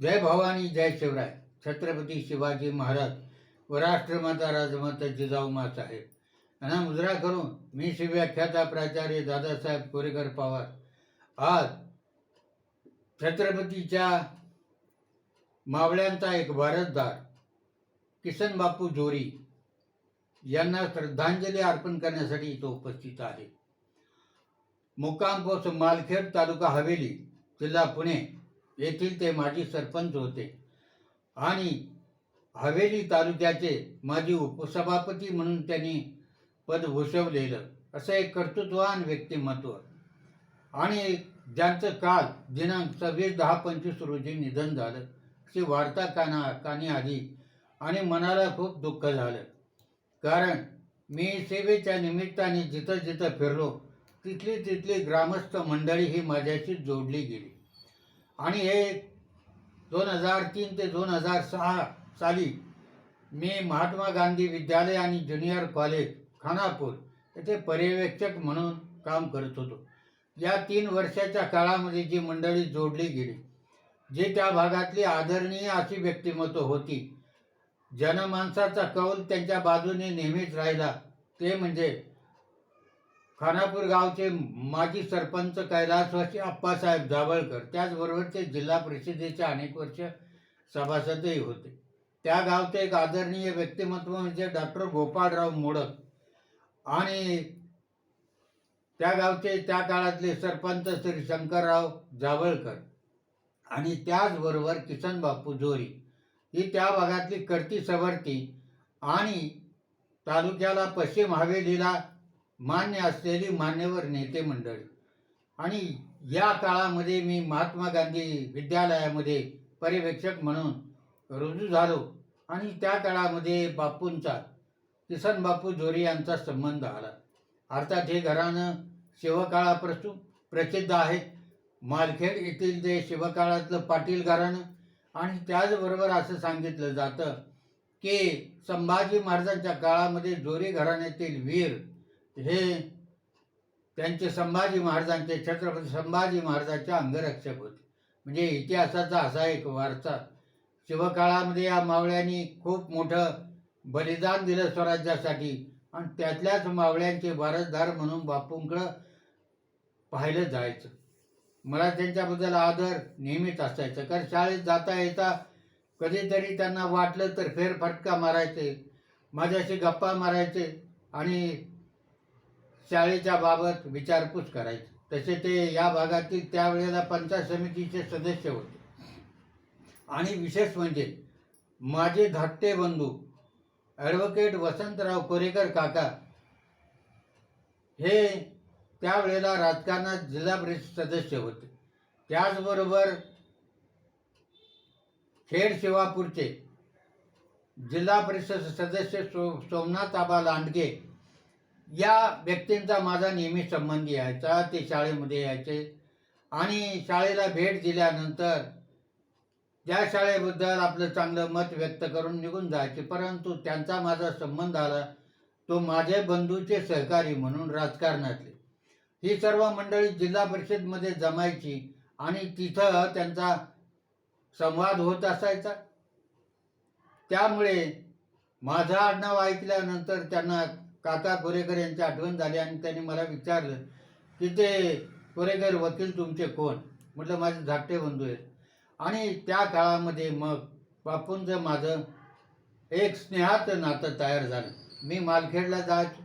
जय भवानी जय शिवराय. छत्रपती शिवाजी महाराज व राष्ट्रमाता राजमाता जिजाऊ मा साहेब. यांना मुजरा करून मी शिवव्याख्याता प्राचार्य दादासाहेब कोरेकर पवार. आज छत्रपतीच्या मावळ्यांचा एक वारसदार किसन बापू जोरी यांना श्रद्धांजली अर्पण करण्यासाठी इथं उपस्थित आहे. मुक्काम पोस्ट मालखेड तालुका हवेली जिल्हा पुणे. येथील ते माजी सरपंच होते. आणि हवेली तालुक्याचे माजी उपसभापती म्हणून त्यांनी पद भूषवलेलं असं एक कर्तृत्वान व्यक्तिमत्व. आणि ज्यांचं काल दिनांक सव्वीस दहा पंचवीस रोजी निधन झालं असे वाढता काना कानी आली आणि मनाला खूप दुःख झालं. कारण मी सेवेच्या निमित्ताने जिथं जिथं फिरलो तिथली तिथली ग्रामस्थ मंडळी ही माझ्याशी जोडली गेली. आणि हे दोन हजार तीन ते दोन हजार सहा साली मी महात्मा गांधी विद्यालय आणि ज्युनियर कॉलेज खानापूर येथे पर्यवेक्षक म्हणून काम करत होतो. या तीन वर्षाच्या काळामध्ये जी मंडळी जोडली गेली जे त्या भागातली आदरणीय अशी व्यक्तिमत्व होती जनमानसाचा कौल त्यांच्या बाजूने नेहमीच राहिला ते म्हणजे खानापूर गावचे माजी सरपंच कैलासवासी आप्पासाहेब जावळकर त्याचबरोबर ते जिल्हा परिषदेचे अनेक वर्ष सभासदही होते. त्या गावचे एक आदरणीय व्यक्तिमत्व म्हणजे डॉक्टर गोपाळराव मोडक आणि त्या गावचे त्या काळातले सरपंच श्री शंकरराव जावळकर आणि त्याचबरोबर किसन बापू जोरी. ही त्या भागातली करती सवर्ती आणि तालुक्याला पश्चिम हवेलीला मान्य असलेली मान्यवर नेते मंडळी. आणि या काळामध्ये मी महात्मा गांधी विद्यालयामध्ये पर्यवेक्षक म्हणून रुजू झालो. आणि त्या काळामध्ये बापूंचा किसन बापू जोरी यांचा संबंध आला. अर्थात हे घराणं शिवकाळापासून प्रसिद्ध आहे मालखेड येथील ते शिवकाळातलं पाटील घराणं. आणि त्याचबरोबर असं सांगितलं जातं की संभाजी महाराजांच्या काळामध्ये जोरी घराण्यातील वीर हे त्यांचे संभाजी महाराजांचे छत्रपती संभाजी महाराजांचे अंगरक्षक होते. म्हणजे इतिहासाचा असा एक वारसा. शिवकाळामध्ये या मावळ्यांनी खूप मोठं बलिदान दिलं स्वराज्यासाठी. आणि त्यातल्याच मावळ्यांचे वारसदार म्हणून बापूंकडं पाहिलं जायचं. मला त्यांच्याबद्दल आदर नेहमीच असायचं. कारण शाळेत जाता येता कधीतरी त्यांना वाटलं तर फेरफटका मारायचे माझ्याशी गप्पा मारायचे आणि शाळेच्या बाबत विचारपूस करायची. तसे ते या भागातील त्यावेळेला पंचायत समितीचे सदस्य होते. आणि विशेष म्हणजे माझे धाकटे बंधू ॲडव्होकेट वसंतराव कोरेकर काका हे त्यावेळेला राजकारणात जिल्हा परिषद सदस्य होते. त्याचबरोबर खेड शिवापूरचे जिल्हा परिषद सदस्य सो सोमनाथ आबा लांडगे या व्यक्तींचा माझा नेहमी संबंध यायचा ते शाळेमध्ये यायचे. आणि शाळेला भेट दिल्यानंतर ज्या शाळेबद्दल आपलं चांगलं मत व्यक्त करून निघून जायचे. परंतु त्यांचा माझा संबंध आला तो माझे बंधूचे सहकारी म्हणून राजकारणातले. ही सर्व मंडळी जिल्हा परिषदमध्ये जमायची आणि तिथं त्यांचा संवाद होत असायचा. त्यामुळे माझं आडनाव ऐकल्यानंतर त्यांना काका कोरेकर यांची आठवण झाली आणि त्यांनी मला विचारलं की ते कोरेकर वकील तुमचे कोण? म्हटलं माझे धाकटे बंधू आहेत. आणि त्या काळामध्ये मग बापूंचं माझं एक स्नेहाचं नातं तयार झालं. मी मालखेडला जायचो.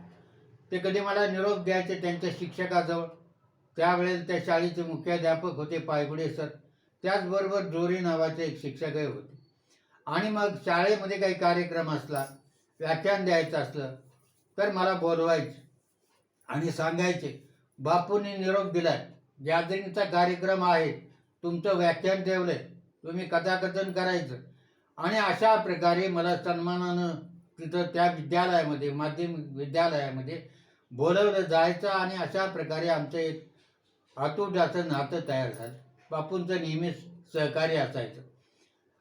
ते कधी मला निरोप द्यायचे त्यांच्या शिक्षकाजवळ. त्यावेळेस त्या शाळेचे मुख्याध्यापक होते पायगुडे सर. त्याचबरोबर जोरी नावाचे एक शिक्षकही होते. आणि मग शाळेमध्ये काही कार्यक्रम असला व्याख्यान द्यायचं असलं तर मला बोलवायचे आणि सांगायचे बापूंनी निरोप दिलाय गॅदरिंगचा कार्यक्रम आहे तुमचं व्याख्यान ठेवलंय तुम्ही कथाकथन करायचं. आणि अशा प्रकारे मला सन्मानानं तिथं त्या विद्यालयामध्ये माध्यमिक विद्यालयामध्ये बोलवलं जायचं आणि अशा प्रकारे आमचं एक अतूट नातं तयार झालं. बापूंचं नेहमीच सहकार्य असायचं.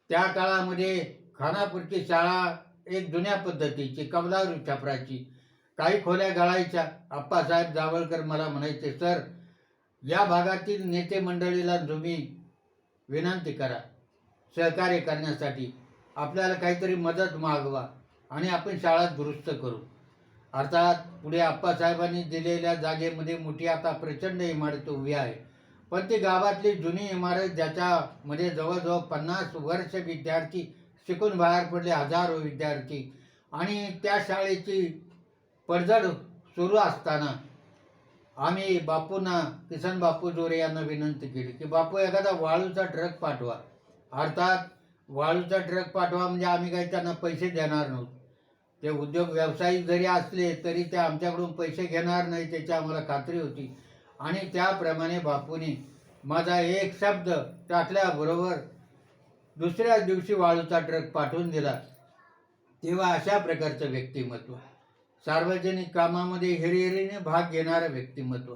त्या काळामध्ये खानापूरची शाळा एक जुन्या पद्धतीची कमलारू छापराची काही खोल्या गाळायच्या. आप्पासाहेब जावळकर मला म्हणायचे सर या भागातील नेते मंडळीला तुम्ही विनंती करा. सहकार्य करण्यासाठी आपल्याला काहीतरी मदत मागवा आणि आपण शाळा दुरुस्त करू. अर्थात पुढे आप्पासाहेबांनी दिलेल्या जागेमध्ये मोठी आता प्रचंड इमारत उभी आहे. पण ती गावातली जुनी इमारत ज्याच्यामध्ये जवळजवळ पन्नास वर्ष विद्यार्थी शिकून बाहेर पडले हजारो विद्यार्थी. आणि त्या शाळेची पडझड सुरू असताना आम्ही बापूंना किसन बापू जोरे यांना विनंती केली की बापू एखादा वाळूचा ट्रक पाठवा. अर्थात वाळूचा ट्रक पाठवा म्हणजे आम्ही काही त्यांना पैसे देणार नव्हतो. ते उद्योग व्यावसायिक जरी असले तरी ते आमच्याकडून पैसे घेणार नाही त्याची आम्हाला खात्री होती. आणि त्याप्रमाणे बापूने माझा एक शब्द टाकल्याबरोबर दुसऱ्याच दिवशी वाळूचा ट्रक पाठवून दिला. तेव्हा अशा प्रकारचं व्यक्तिमत्व. सार्वजनिक कामामध्ये हिरिहिरीने भाग घेणारं व्यक्तिमत्व.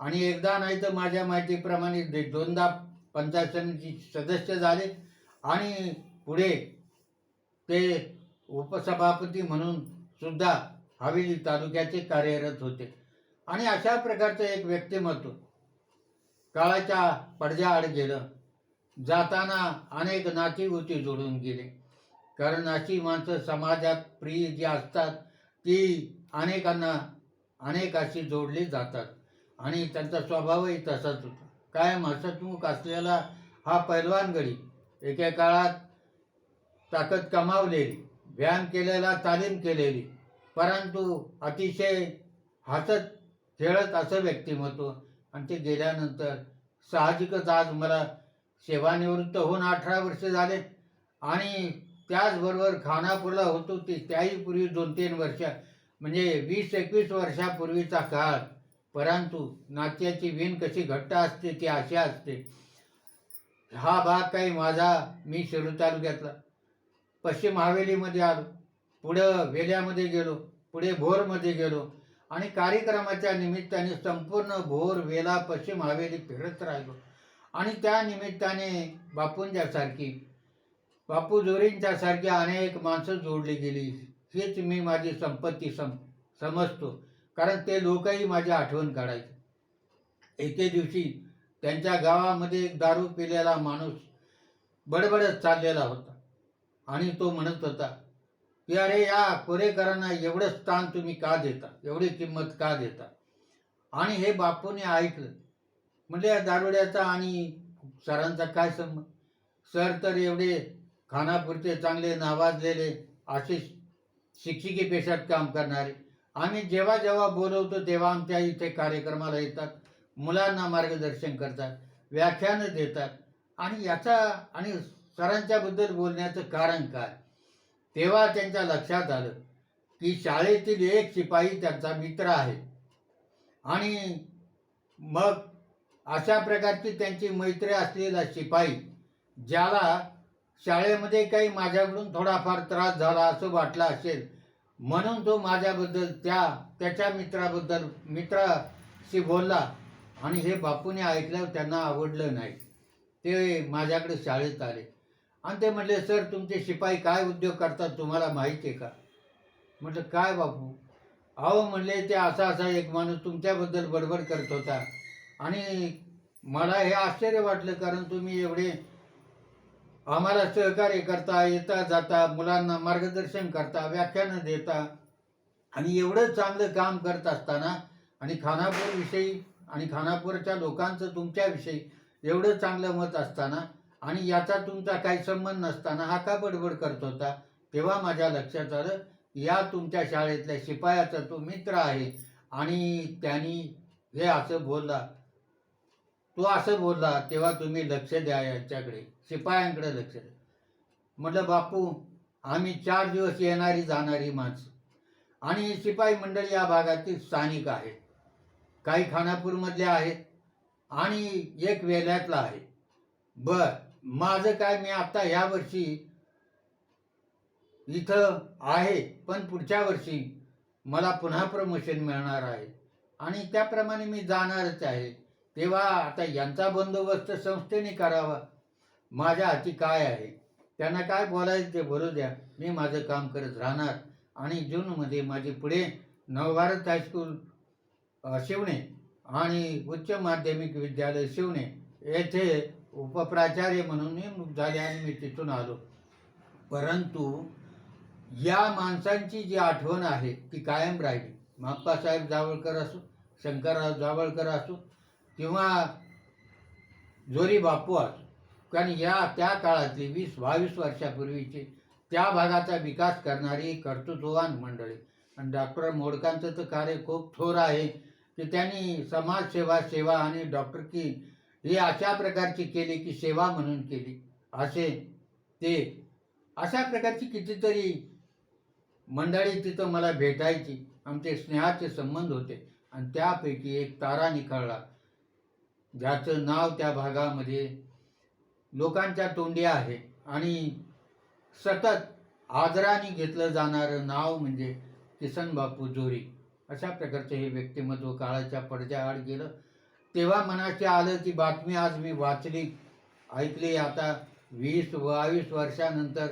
आणि एकदा नाही तर माझ्या माहितीप्रमाणे दोनदा पंचायत समिती सदस्य झाले आणि पुढे ते उपसभापती म्हणून सुद्धा हवेली तालुक्याचे कार्यरत होते. आणि अशा प्रकारचं एक व्यक्तिमत्व काळाच्या पडद्याआड गेलं. जाताना अनेक नातीगोती जोडून गेले. कारण अशी माणसं समाजात प्रिय जी असतात ती अनेकांना अनेकाशी जोडली जातात. आणि त्यांचा स्वभावही तसाच होता. कायम हसतमुख असलेला हा पैलवान गडी एके काळात ताकद कमावलेली व्यायाम केलेला तालीम केलेली परंतु अतिशय हसत खेळत असं व्यक्तिमत्व. आणि ते गेल्यानंतर साहजिकच आज मला सेवानिवृत्त होऊन अठरा वर्ष झाले. आणि त्याचबरोबर खानापूरला होतो ते त्याही पूर्वी दोन तीन वर्ष म्हणजे वीस एकवीस वर्षापूर्वीचा काळ. परंतु नात्याची विण कशी घट्ट असते ती अशी असते. हा भाग काही माझा मी शिरू तालुक्यातला. पश्चिम हवेलीमध्ये आलो. पुढं वेल्यामध्ये गेलो. पुढे भोरमध्ये गेलो. आणि कार्यक्रमाच्या निमित्ताने संपूर्ण भोर वेला पश्चिम हवेली फिरत राहिलो. आणि त्या निमित्ताने बापूंच्यासारखी बापू जोरींच्या सारखी अनेक माणसं जोडली गेली. हीच मी माझी संपत्ती सम समजतो. कारण ते लोकही माझी आठवण काढायचे. एके दिवशी त्यांच्या गावामध्ये एक दारू पिलेला माणूस बडबडत चाललेला होता. आणि तो म्हणत होता की अरे या कोरेकरांना एवढं स्थान तुम्ही का देता? एवढी किंमत का देता? आणि हे बापूने ऐकलं. म्हणजे या दारुड्याचा आणि सरांचा काय संबंध? सर तर एवढे खानापूरचे चांगले नावाजलेले असे शिक्षिकी पेशात काम करणारे. आम्ही जेव्हा जेव्हा बोलवतो तेव्हा आमच्या इथे कार्यक्रमाला येतात. मुलांना मार्गदर्शन करतात व्याख्यानं देतात. आणि याचा आणि सरांच्याबद्दल बोलण्याचं कारण काय? तेव्हा त्यांच्या लक्षात आलं की शाळेतील एक शिपाई त्यांचा मित्र आहे. आणि मग अशा प्रकारची त्यांची मैत्री असलेला शिपाई ज्याला शाळेमध्ये काही माझ्याकडून थोडाफार त्रास झाला असं वाटलं असेल म्हणून तो माझ्याबद्दल त्या त्याच्या मित्राबद्दल मित्राशी बोलला आणि हे बापूने ऐकल्यावर त्यांना आवडलं नाही. ते माझ्याकडे शाळेत आले. आणि ते म्हटले सर तुमचे शिपाई काय उद्योग करतात तुम्हाला माहिती आहे का? म्हटलं काय बापू? अहो म्हणले ते असा असा एक माणूस तुमच्याबद्दल बडबड करत होता आणि मला हे आश्चर्य वाटलं कारण तुम्ही एवढे आम्हाला सहकार्य करता येता जाता मुलांना मार्गदर्शन करता व्याख्यानं देता. आणि एवढं चांगलं काम करत असताना आणि खानापूरविषयी आणि खानापूरच्या लोकांचं तुमच्याविषयी एवढं चांगलं मत असताना आणि याचा तुमचा काही संबंध नसताना हा का बडबड करत होता? तेव्हा माझ्या लक्षात आलं या तुमच्या शाळेतल्या शिपायाचा तो मित्र आहे आणि त्यांनी हे असं बोलला तो असं बोलला तेव्हा तुम्ही लक्ष द्या याच्याकडे. शिपायांकडे लक्ष द्या म्हटलं बापू आम्ही चार दिवस येणारी जाणारी माणसं. आणि शिपाई मंडळ या भागातील स्थानिक आहेत. काही खानापूरमधले आहेत आणि एक वेल्यातला आहे. बर माझं काय मी आत्ता या वर्षी इथं आहे पण पुढच्या वर्षी मला पुन्हा प्रमोशन मिळणार आहे. आणि त्याप्रमाणे मी जाणारच आहे. तेव्हा आता यांचा बंदोबस्त संस्थेने करावा. माझ्या हाती काय आहे? त्यांना काय बोलायचं ते बोलू द्या. मी माझं काम करत राहणार. आणि जूनमध्ये माझी पुढे नवभारत हायस्कूल शिवणे आणि उच्च माध्यमिक विद्यालय शिवणे येथे उपप्राचार्य म्हणून नेमणूक झाली आणि मी तिथून आलो. परंतु या माणसांची जी आठवण आहे ती कायम राहिली. माप्पासाहेब जावळकर असो शंकरराव जावळकर असो किंवा जोरी बापू असो कारण या त्या काळातली वीस बावीस वर्षापूर्वीची त्या भागाचा विकास करणारी कर्तृत्ववान मंडळी. आणि डॉक्टर मोडकांचं तर कार्य खूप थोर आहे. की त्यांनी समाजसेवा सेवा आणि डॉक्टरकी ही अशा प्रकारची केली की सेवा म्हणून केली. असे ते अशा प्रकारची कितीतरी मंडळी तिथं मला भेटायची. आमचे स्नेहाचे संबंध होते. आणि त्यापैकी एक तारा निखळला. ज्याचं नाव त्या भागामध्ये लोकांच्या तोंडी आहे. आणि सतत आदराने घेतलं जाणारं नाव म्हणजे किसन बापू जोरी. अशा प्रकारचं हे व्यक्तिमत्व काळाच्या पडद्याआड गेलं. तेव्हा मनाशी आलं ती बातमी आज मी वाचली ऐकली. आता वीस बावीस वर्षानंतर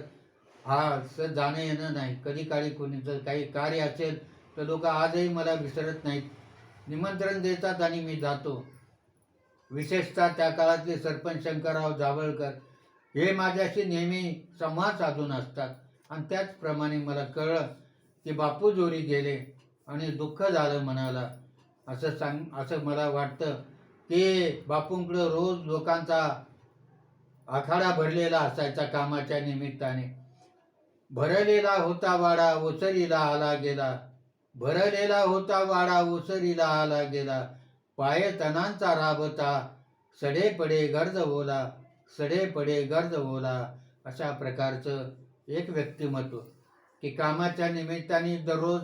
हा असं जाणं येणं नाही. कधी काळी कोणीचं काही कार्य असेल तर लोक आजही मला विसरत नाहीत. निमंत्रण देतात आणि मी जातो. विशेषतः त्या काळातले सरपंच शंकरराव जावळकर हे माझ्याशी नेहमी संवाद साधून असतात. आणि त्याचप्रमाणे मला कळलं की बापू जोरी गेले आणि दुःख झालं मनाला असं सांग असं मला वाटतं की बापूंकडं रोज लोकांचा आखाडा भरलेला असायचा कामाच्या निमित्ताने. भरलेला होता वाडा ओसरीला आला गेला. भरलेला होता वाडा ओसरीला आला गेला. पाय तनांचा राबता सडे पडे गर्द बोला सडे पडे गर्द बोला अशा प्रकारचं एक व्यक्तिमत्व. की कामाच्या निमित्ताने दररोज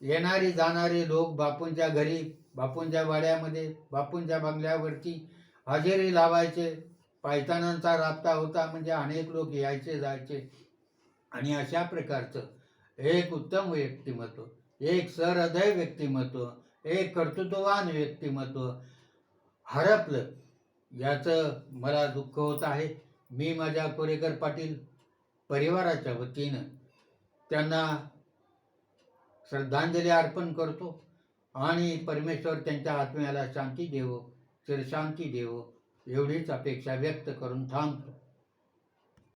येणारी जाणारे लोक बापूंच्या घरी बापूंच्या वाड्यामध्ये बापूंच्या बंगल्यावरती हजेरी लावायचे. पायतानांचा राबता होता म्हणजे अनेक लोक यायचे जायचे. आणि अशा प्रकारचं एक उत्तम व्यक्तिमत्व एक सहृदय व्यक्तिमत्व एक कर्तृत्ववान व्यक्तिमत्व हरपलं याचं मला दुःख होत आहे. मी माझ्या कोरेकर पाटील परिवाराच्या वतीनं त्यांना श्रद्धांजली अर्पण करतो आणि परमेश्वर त्यांच्या आत्म्याला शांती देवो चिरशांती देवो एवढीच अपेक्षा व्यक्त करून थांबतो.